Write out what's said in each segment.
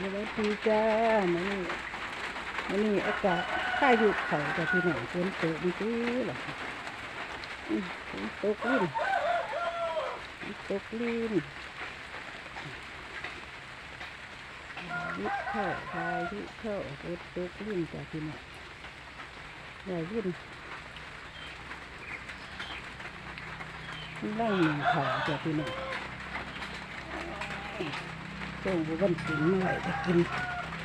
สวัสดีจ้ามานี่มานี่อากาศข้าอยู่เขาแต่พี่น้องฝนตกมันตื้อหรออืมฝนตกลิ้นฝนตกลิ้นยุเข้าพายุเข้าฝนตกลิ้นจ้าพี่น้องอย่าลิ้นนั่งหนึ่งเขาจ้าพี่น้อง ส่งบุบันกินมาไหวจะกิน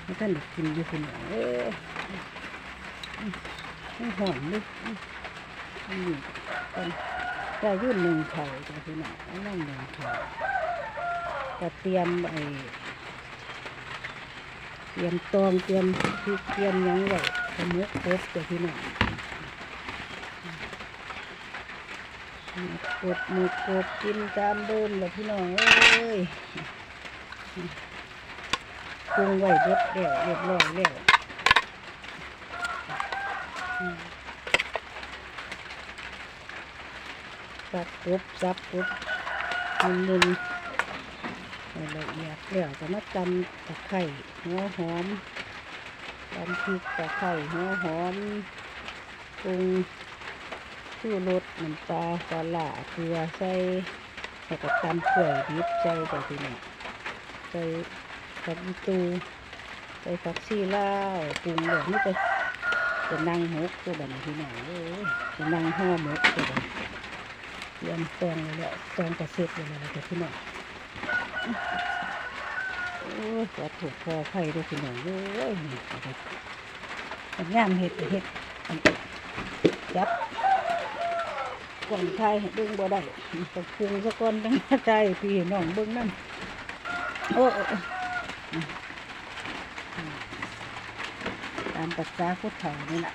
ไม่ท่านได้กินอยู่คนเดียวเอ้ยไม่หอมเลยนี่กันจะยื่นหนึ่งเข่าจ้ะพี่น้องเอานั่งหนึ่งเข่าก็เตรียมไอเตรียมตองเตรียมพริกเตรียมยังไว้สมุกครบจะพี่น้องหมกกดหมกกดกินตามเดิมเลยพี่น้องเอ้ย ปรุงไว้เรียบแล้วเรียบร้อยแล้วอืมสับกรุบสับกรุบมุนมุนละเอียดแล้วจะมาตำตะไคร้หัวหอมตำพริกตะไคร้หัวหอมปรุงชูรสน้ำปลาปลาร้าเกลือใส่แล้วก็ตำเกลือดิบใส่ไปทีนี้ ใส่ผักตูใส่ผักชีลาวปรุงแบบนี้ไปจะนั่งหกตัวแบบนี้พี่น้องเอ้ยจะนั่งห่อหมกตัวแบบเตรียมแตงเลยแหละแตงกระเซ็ดเลยแหละพี่หน้องโอ้ยขอถูกคอไข่ด้วยพี่หน้องเอ้ยมันย่ามเห็ดเห็ดอับก่องไทยให้เบิ้งบ่ได้ต้องปรุงซะก่อนตั้งใจพี่น้องเบิ้งนั่น โอ้ตามปัสสาพุทธเถานี่แหละ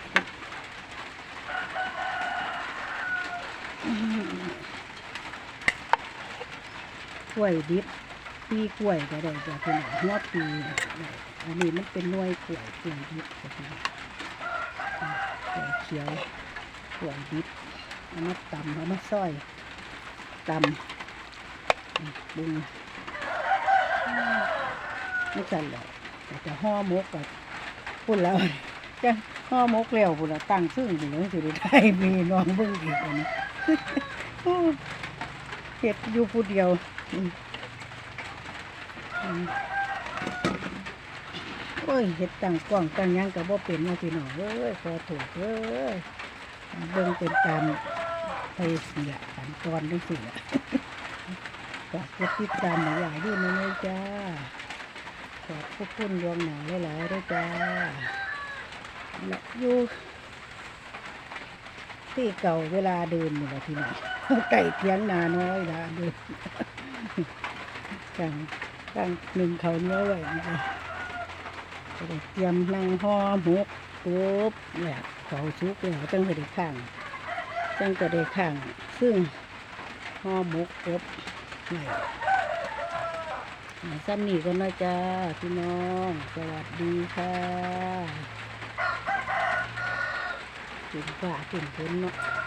กล้วยดิบปีกล้วยก็ได้จะพี่น้องหัวปีอันนี้มันเป็นน่วยกล้วยกล้วยดิบจ้ะพี่น้องกล้วยเขียวกล้วยดิบเอามาตำเอามาซอยตำดึง ไม่จันหรอกแต่ห่อมกกับพูดแล้วจะห่อมกแล้วพูดแล้วตั้งซึ่งอยู่เลยสิได้มีน้องเบิ่งอีกอันนี้เห็ดอยู่ผู้เดียวโอ้ยเห็ดตั้งกล้องตั้งยังกับบ่าเป็นมาพี่น้องเอ้ยขอถูกเอ้ยเบิ่งเป็นตามไปเสียขันตอนด้วยสิ ฝากกดติดตามหน่อยอย่าอยู่นะเลยจ้าขอบพระคุณดวงหนาหลายๆด้วยจ้าและอยู่ที่เก่าเวลาเดินนี่แหละพี่น้องไก่เทียงนาน้อยละเดินตั้งตั้งหนึ่งเขาเนี้ยวไว้นี่จ้ะเตรียมนั่งห่อหมกปุ๊บแหละเขาสุกแล้วจังก็ได้ข้างจังก็ได้ข้าง ซึ่งห่อหมกปุ๊บ ซ้ำนี่ก็น่าจ้าพี่น้อง สวัสดีค่ะกินฝ่ากินฝนเนาะ